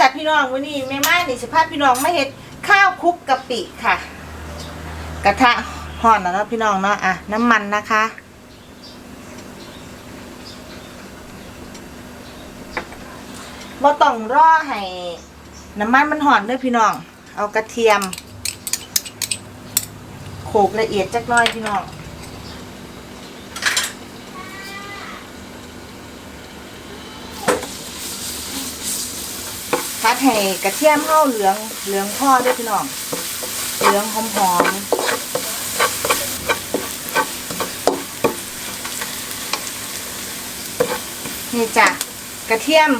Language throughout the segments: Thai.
จากพี่น้องวันนี้แม่ม่านนี่สิพาพี่น้องมาเฮ็ดข้าวคลุกกะปิค่ะ กระทะห่อนแล้วเนาะพี่น้องเนาะอะน้ำมันนะคะ บ่ต้องรอให้น้ำมันมันห่อนเด้อพี่น้อง เอากระเทียม โขลกละเอียดจักน้อยพี่น้อง พัดให้กระเทียมเข้าเหลืองเหลืองพ่อด้วยพี่น้องเหลืองหอมหอมนี่จ้ะกระเทียม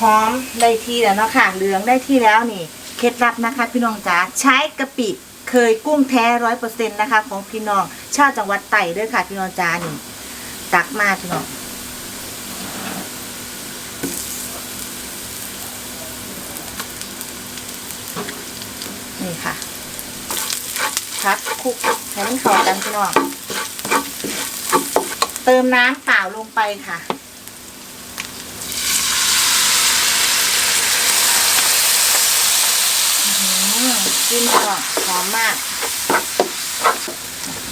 หอมได้ที่แล้วเนาะค่ะเหลืองได้ที่แล้วนี่ เคล็ดลับนะคะ พี่น้องจ๋าใช้กะปิเคยกุ้งแท้ร้อยเปอร์เซ็นต์นะคะ ของพี่น้องชาวจังหวัดไต่ด้วยค่ะ พี่น้องจ๋านี่ตักมาพี่น้อง นี่ค่ะพักคลุกให้มันเข้ากันพี่น้องเติมน้ำเปล่าลงไปค่ะหือกินก่อนหอมมาก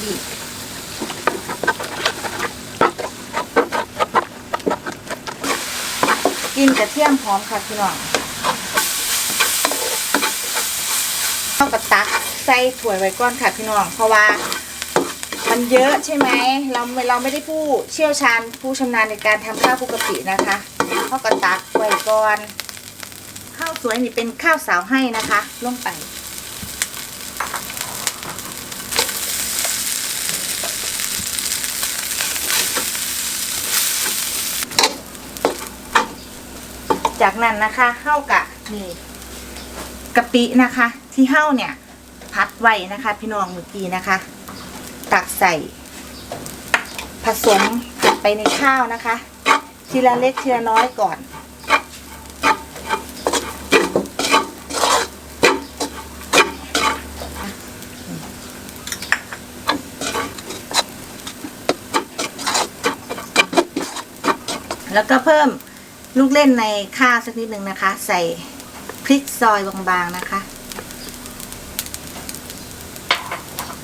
บีบกินกระเทียมหอมค่ะพี่น้อง เข้ากับตักใส่ถ้วไว้ก่อนค่ะพี่น้อง เพราะว่ามันเยอะใช่ไหมเราเราไม่ได้ผู้เชี่ยวชาญผู้ชำนาญในการทำข้าวปกตินะคะเข้ากับตักไว้ก่อน ข้าวสวยนี่เป็นข้าวสาวให้นะคะลงไปจากนั้นนะคะเข้ากะนี่กะปินะคะ ที่เห่าเนี่ย พัดไว้นะคะ พี่น้องเมื่อกี้นะคะ ตักใส่ ผสมไปในข้าวนะคะ ทีละเล็กทีละน้อยก่อนแล้วก็เพิ่มลูกเล่นในข้าวสักนิดหนึ่งนะคะ ใส่พริกซอยบางๆนะคะ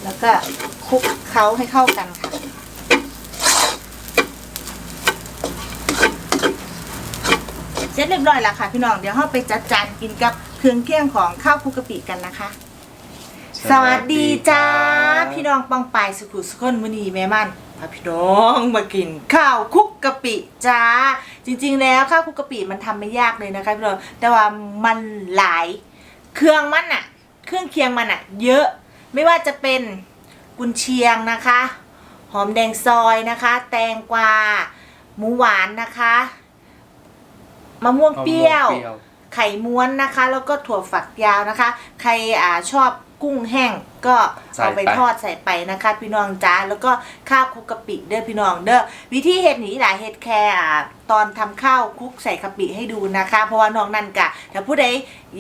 แล้วก็คลุกเคล้าให้เข้ากันค่ะ เสร็จเรียบร้อยแล้วค่ะ พี่น้อง เดี๋ยวเราไปจัดจานกินกับเครื่องเคียงของข้าวคลุกกะปิกันนะคะ สวัสดีจ้า พี่น้องปองปายสุขุสุขนมุนีแม่มันพาพี่น้องมากินข้าวคลุกกะปิจ้า จริง ๆ แล้วข้าวคลุกกะปิมันทำไม่ยากเลยนะคะพี่น้องแต่ว่ามันหลายเครื่องมันอะเครื่องเคียงมันอะเยอะ ไม่ว่าจะเป็นกุนเชียงนะคะ หอมแดงซอยนะคะ แตงกวา หมูหวานนะคะมะม่วงเปรี้ยว ไข่ม้วนนะคะ แล้วก็ถั่วฝักยาวนะคะ ใครอ่าชอบกุ้งแห้งก็ใส่เอาไปไปทอดใส่ไปนะคะ พี่น้องจ้าแล้วก็ข้าวคลุกกะปิเด้อพี่น้องเด้อวิธีเฮ็ดหนีหลายเฮ็ดแค่อ่าตอนทำข้าวคลุกใส่กะปิให้ดูนะคะ เพราะว่าน้องนั่นกะถ้าผู้ใด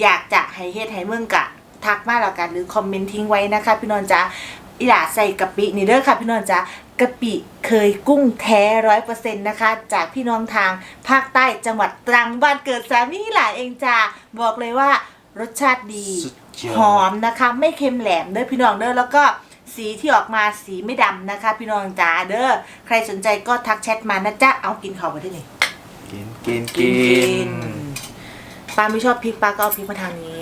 อยากจะให้เฮ็ดให้เมืองกะ ทักมาแล้วกันหรือคอมเมนต์ทิ้งไว้นะคะพี่น้องจ้าอีหล่าใส่กะปินี่เด้อค่ะพี่น้องจ้ากะปิเคยกุ้งแท้ร้อยเปอร์เซ็นต์นะคะ จากพี่น้องทางภาคใต้จังหวัดตรังบ้านเกิดสามีหลาเองจ้าบอกเลยว่ารสชาติดีสุดยอดหอมนะคะ ไม่เค็มแหลมเด้อพี่น้องเด้อแล้วก็สีที่ออกมาสีไม่ดำนะคะ พี่น้องจ้าเด้อใครสนใจก็ทักแชทมานะจ๊ะเอากินข้าวมาที่นี่กินกินกินป้าไม่ชอบพริกป้าก็เอาพริกมาทางนี้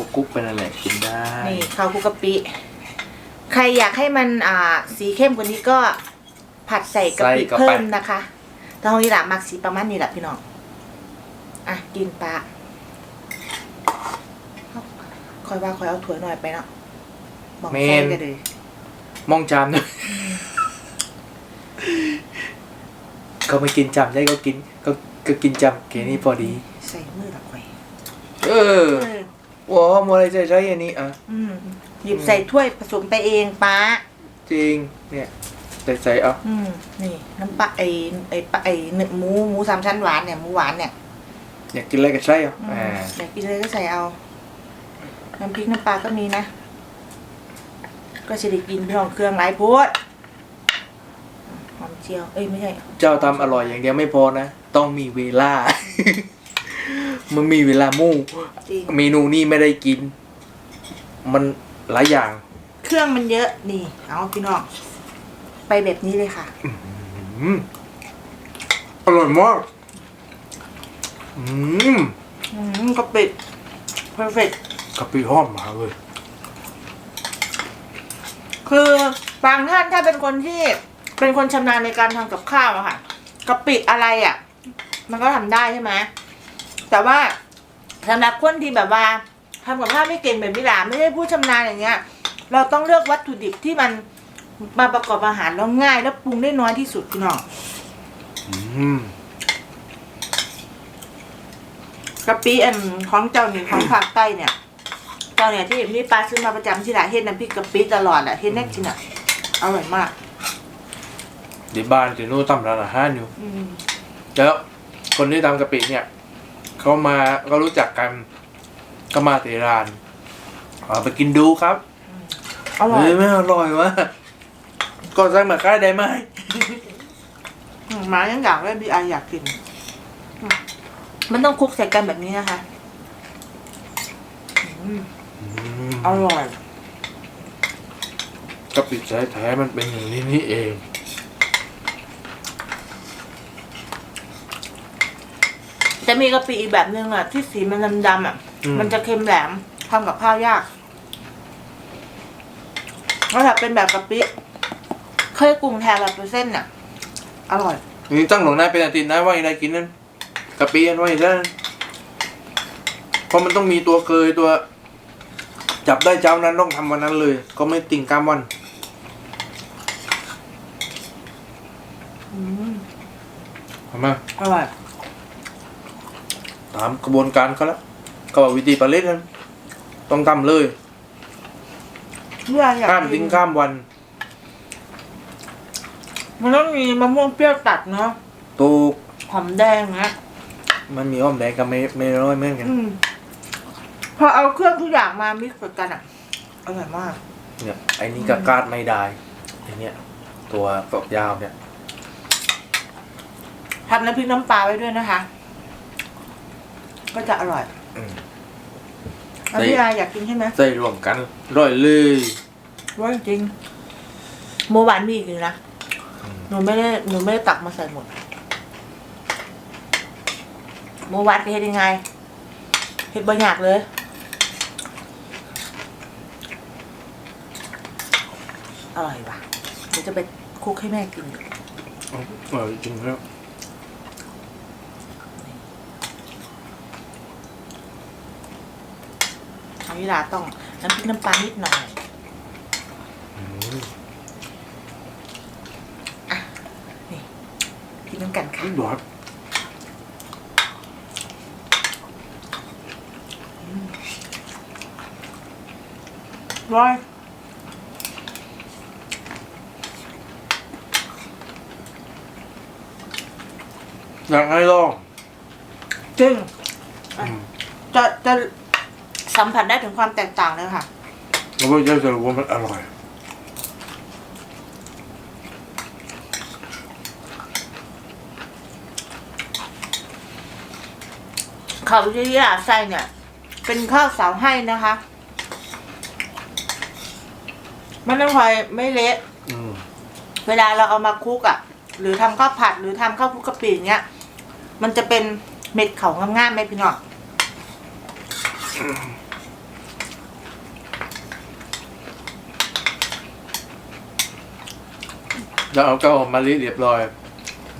กุ๊กกุ๊กเป็นอะไรกินได้นี่ข้าวคลุกกะปิ ใครอยากให้มันอ่าสีเข้มกว่านี้ก็ผัดใส่กะปิเพิ่มนะคะแตอนนี้แหละมักสีประมาณนี้แหละพี่น้อง อะกินปลาคอยว่าคอยเอาถั่วยหน่อยไปเนาะบอกใส่กันเลยมองจามด้วยก็ไม่กินจำได้ก็กินก็ก็กินจำแค่นี้พอดี ใส่มือตะไคร้เออเออ ว้าวมัวอะไรใจใช้อันนี้อะ อืมหยิบใส่ถ้วยผสมไปเองป้า จริง เนี่ย ใส่ใส่เอาอืมนี่น้ำปลาไอไอปลาไอเนื้อหมูหมูสามชั้นหวานเนี่ยหมูหวานเนี่ยอยากกินอะไรก็ใช่เอาอืมอ่าอยากกินเลยก็ใส่เอา น้ำพริกน้ำปลาก็มีนะ ก็จะได้กินพี่น้องเครื่องหลายโพดหอมเจียว เอ้ยไม่ใช่ เจ้าทำอร่อยอย่างเดียวไม่พอนะ ต้องมีเวลา มันมีเวลามู่จริง เมนูนี่ไม่ได้กิน มันหลายอย่าง เครื่องมันเยอะนี่ เอาพี่น้องไปแบบนี้เลยค่ะ อืมอร่อยมาก อืมอืมกะปิเพอร์เฟกกะปิหอมมากเลย คือบางท่านถ้าเป็นคนที่เป็นคนชำนาญในการทำกับข้าวอะค่ะกะปิอะไรอะมันก็ทำได้ใช่ไหม แต่ว่าสำหรับคนที่แบบว่าทำกับข้าวไม่เก่งแบบมิลาไม่ได้ผู้ชำนาญอย่างเงี้ย เราต้องเลือกวัตถุดิบที่มันมาประกอบอาหารแล้วง่าย แล้วปรุงได้น้อยที่สุดพี่น้องอืมกะปิอันของเจ้าหนึ่งของภาคใต้เนี่ยเจ้าเนี่ยที่มีปลาซื้อมาประจำที่ร้านเฮ็ดน้ำพริกกะปิตลอดอะเฮ็ดแน่กินอะอร่อยมากเดี๋ยวบ้านเดี๋ยวนู้นทำร้านอาหารอยู่ อืมแล้วคนที่ทำกะปิเนี่ย เขามาก็รู้จักกันก็มาที่ร้านเอาไปกินดูครับอร่อยเฮ้ยไม่อร่อยวะก็สั่งมาค่ายได้ไหมอืมหมายังอยากได้บีไออยากกินอืมมันต้องคลุกใส่กันแบบนี้นะคะอืมอร่อยกะปิแท้ๆมันเป็นอย่างนี้นี่เอง จะมีกะปิอีกแบบนึงอะ ที่สีมันดำๆอะมันจะเค็มแหลมทำกับข้าวยากแล้วถ้าเป็นแบบกะปิเคยกรุงแทนแบบเป็นเส้นอะ อร่อย นี่ตั้งหลวงหน้าเป็นอาทิตย์นะว่าอะไรกินนั่นกะปิอันว่าอย่างนั้นเพราะมันต้องมีตัวเคยตัว จับได้เจ้านั้นต้องทำวันนั้นเลย ก็ไม่ติ่งกามวัน อืมเห็นไหมอร่อยตามกระบวนการเขาแล้วก็บอกวิธีผลิตนั้นต้องทำเลยเมื่ออยากข้ามกิทิ้นงข้ามวันมันต้องมีมะม่วงเปรี้ยวตัดเนาะตูกหอมแดงนะมันมีอ้อมแดงกับไม่ไม่ร้อยเหมือนกันอืมพอเอาเครื่องทุกอย่างมามิกซ์กันอะอร่อยมาก เนี่ยไอ้นี่ก็กาดไม่ได้ไอ้เนี่ยตัวฝักยาวเนี่ย ทำน้ำพริกน้ำปลาไว้ด้วยนะคะ ก็จะอร่อยอืมแล้วพี่อายอยากกินใช่ไหมใส่รวมกันร่อยเลยว่าจริงโมหวานมีอีกเลยนะหนูไม่ได้หนูไม่ได้ตักมาใส่หมดโมหวานไปเฮ็ดยังไงเฮ็ดบางอย่างเลย อร่อยว่ะเดี๋ยวจะไปคลุกให้แม่กิน อร่อยจริงแล้ วอันนี้ลาต้องน้ำพริกน้ำปลานิดหน่อยอืมนี่กินน้ำกันค่ะหวานร้อยอยากให้ลองจริงอืมจะจะ สัมผัสได้ถึงความแตกต่างเลยค่ะแล้วก็จะรู้ว่ามันอร่อย ข้าวที่ยาไส้เนี่ย เป็นข้าวเสาให้นะคะมันต้องคอยไม่เละอืมเวลาเราเอามาคลุกอะ่ะ หรือทำข้าวผัดหรือทำข้าวคลุกกะปิอย่างเงี้ย มันจะเป็นเม็ดเขางามๆไหมพี่น้อง แล้วเอาเก้าหอมมะลิเรียบร้อย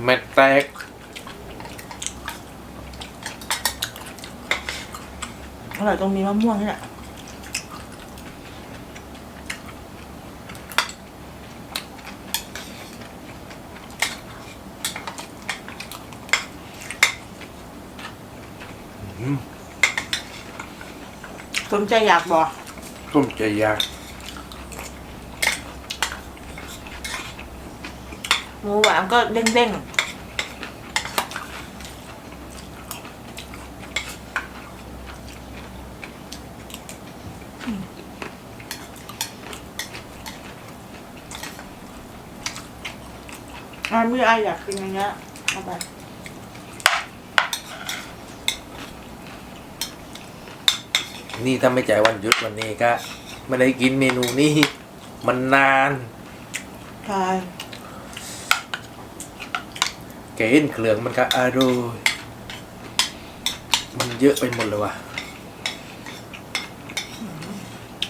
เม็ดแตกอร่อยตรงมีมะม่วงนี่แหละอืมสนใจอยากบอก ต้มใจยาก หมูหวานก็เด้งๆอะมีอะไรอยากกินอย่างเงี้ยเอาไปนี่ถ้าไม่จ่ายวันหยุดวันนี้ก็ไม่ได้กินเมนูนี้ มันนานใช่แกเห็นเครื่องมันก็อร่อยมันเยอะไปหมดเลยว่ะ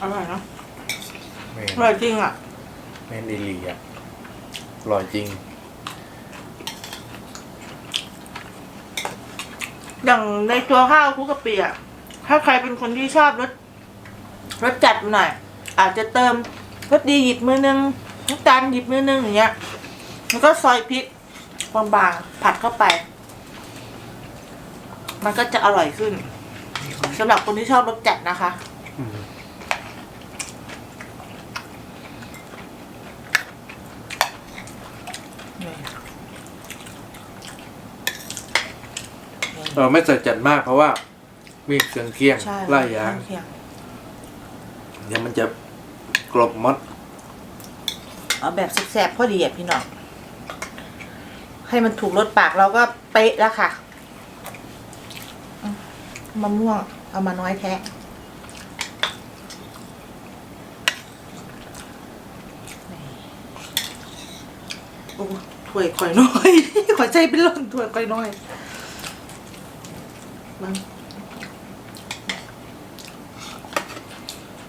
อร่อยเนาะแม่อร่อยจริงอะ แม่นดีลีอะอร่อยจริง อย่างในตัวข้าวคลุกกะปิอะ ถ้าใครเป็นคนที่ชอบรสรสจัดหน่อย อาจจะเติมรสดีหยิบมือนึงน้ำตาลหยิบมือนึงอย่างเงี้ย แล้วก็ซอยพริก บางๆผัดเข้าไป มันก็จะอร่อยขึ้นสำหรับคนที่ชอบรสจัดนะคะอืมเออไม่ใส่จัดมากเพราะว่า มีเครื่องเคียงใช่ไล่ยางเคียงเดี๋ยวมันจะกรอบมด เอาแบบแซ่บๆพอดีอะพี่น้อง ให้มันถูกรสปากเราก็เป๊ะแล้วค่ะอืมมะม่วงเอามาน้อยแท้โอ้ถ้วยข่อยน้อยขอใจเป็นหล่นถ้วยข่อยน้อยมัน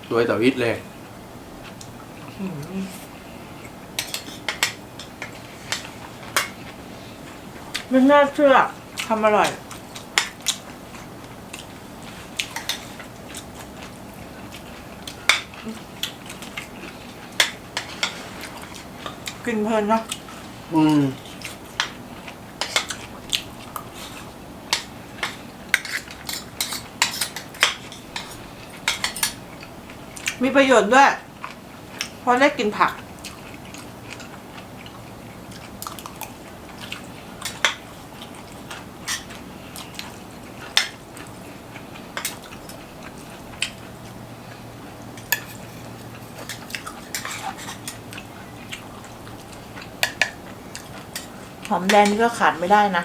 สวยต่อวิทเลย ไม่น่าเชื่อทำอร่อย กินเพลินเนาะอืมมีประโยชน์ด้วย เพราะได้กินผัก อมแดงนี่ก็ขาดไม่ได้นะ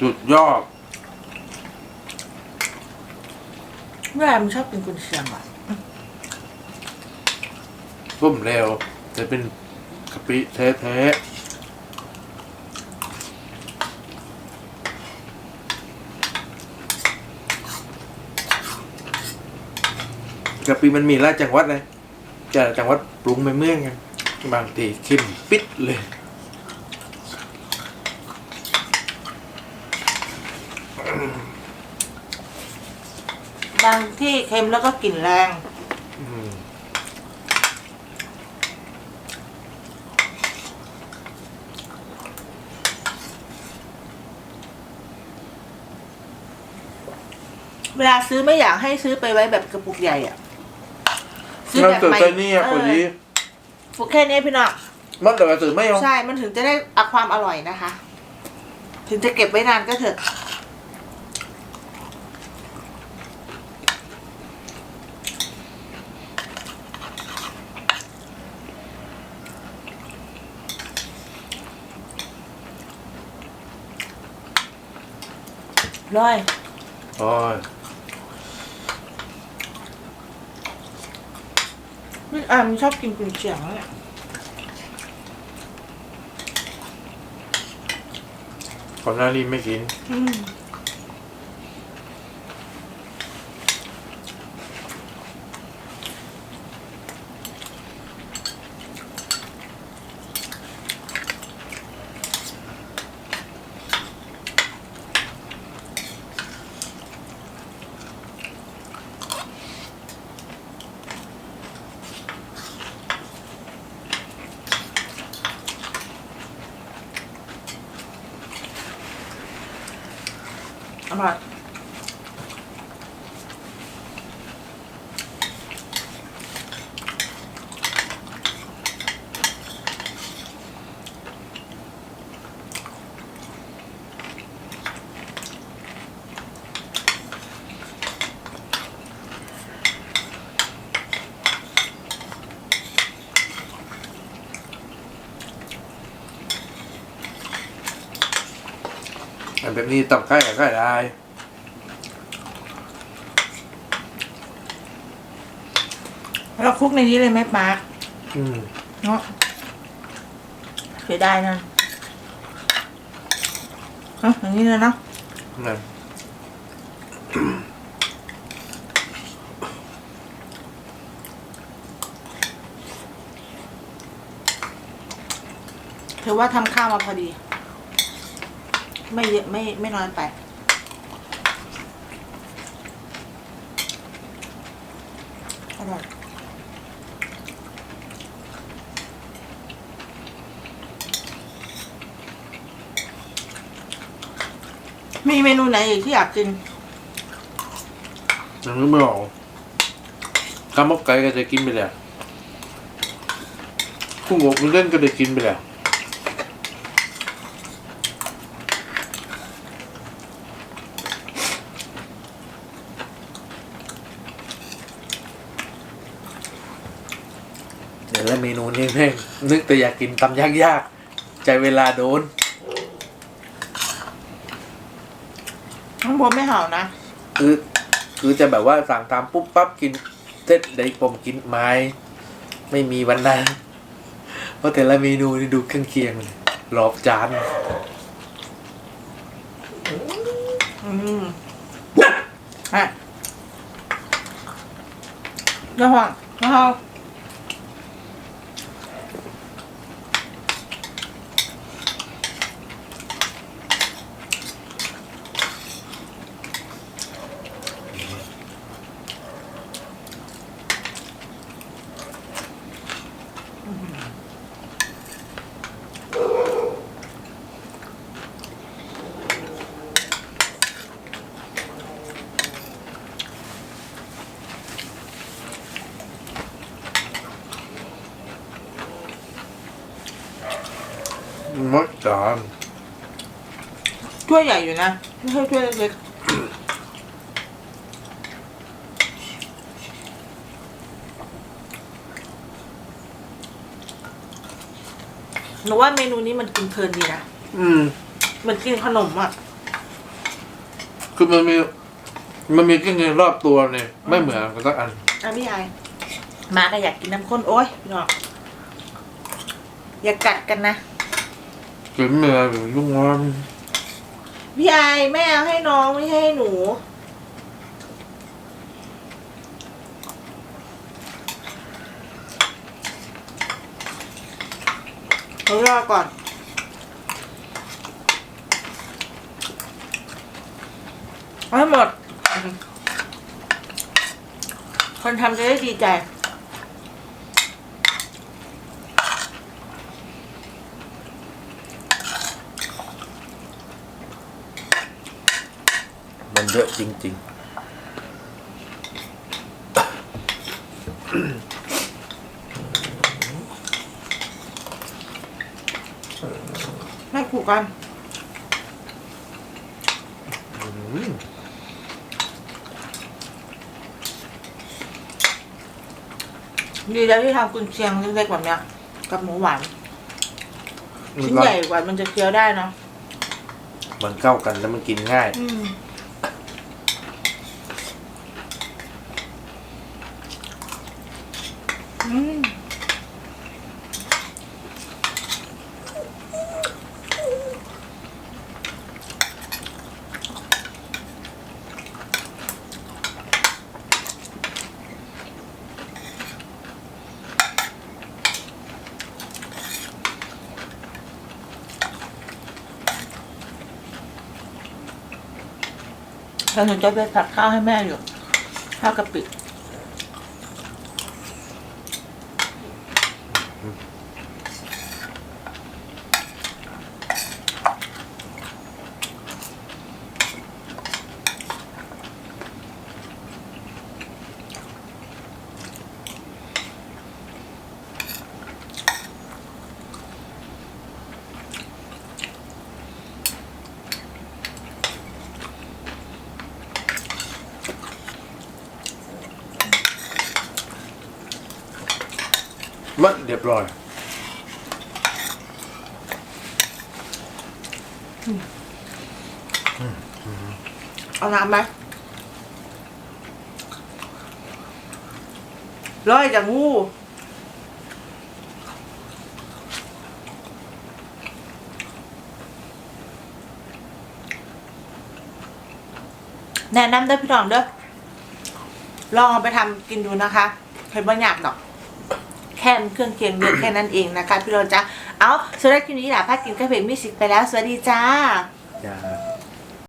จุดยอดแม่มันชอบกินกุนเชียงอะต้มแล้วจะเป็นกะปิแท้ๆ กะปิมันมีหลายจังหวัดเลยแต่จังหวัดปรุงไม่เมือนกันบางทีเข้มปิดเลยบางที่เค็มแล้วก็กลิ่นแรงเวลาซื้อไม่อยากให้ซื้อไปไว้แบบกระปุกใหญ่อะ มันแบบเกิดใหม่ใจนี่อะพอดีกระปุกแค่นี้พี่น้องมันแต่กระสือไม่เอาใช่ มันถึงจะได้เอาความอร่อยนะคะ ถึงจะเก็บไว้นานก็เถอะร้อยโอ้ย พี่อามชอบกินกุนเชียงแล้วเนี่ยก่อนหน้านี้ไม่กิน อืม นี้ตับไข่กับไข่ได้เราคลุกในนี้เลยไหมป้าอืมเนาะเสียดายนะเอะอย่างนี้เลยเนาะนั่นถือว่าทำข้าวมาพอดี ไม่เยอะไม่ไม่น้อยไป อร่อยมีเมนูไหนอีกที่อยากกิน ยังนึกไม่ออกกำมกไก่ก็จะกินไปแล้วกุ้งอบมันเล่นก็ได้กินไปแล้ว เดี๋ยวแล้วเมนูนี้แม่งนึกแต่อยากกินตำยากๆใจเวลาโดนข้างบนไม่เห่านะ คือคือจะแบบว่าสั่งตามปุ๊บปั๊บกินเสร็จได้ผมกินไม้ ไม่มีวันนั้นเพราะแต่ละเมนูนี่ดูเครื่องเคียงเลยรอบจานอืมอะระวังระวังมัดจาน ถ้ วยใหญ่อยู่นะ ไม่ใช่ถ้วยเล็กหนูว่าเมนูนี้มันกินเพลินดีนะอืม เหมือนกินขนมอะ คือมันมีมันมีเครื่องเคียงรอบตัวเนี่ยไม่เหมือนกันสักอันอะพี่ยายมาก็อยากกินน้ำข้นโอ้ยพี่น้องอย่ากัดกันนะกินเมื่อแบบยุ่งงอน พี่ยายแม่เอาให้น้องไม่ให้หนูเรารอก่อนให้หมด คนทำจะได้ดีใจ เยอะจริงไม่ผูกกันๆอืมดีแล้วที่ทำกุนเชียงเล็กๆแบบเนี้ย กับหมูหวาน ชิ้นใหญ่กว่ามันจะเคี้ยวได้เนาะมันเข้ากันแล้วมันกินง่าย อืม แล้วหนูจไปผัดข้าวให้แม่อยู่ข้าวกะปิ มันเรียบร้อยเอาน้ำไหมร้อยจากงูแนะนำเด้พี่น้องเด้อลองเอาไปทำกินดูนะคะเห็นบ่อยากดอก แค่เครื่องเคียงเยอะแค่นั้นเองนะคะพี่โรจ้าเอาสำหรับคลิปนี้หล่ะพัดกินกาแฟมิสิกไปแล้ว สวัสดีจ้า จ้า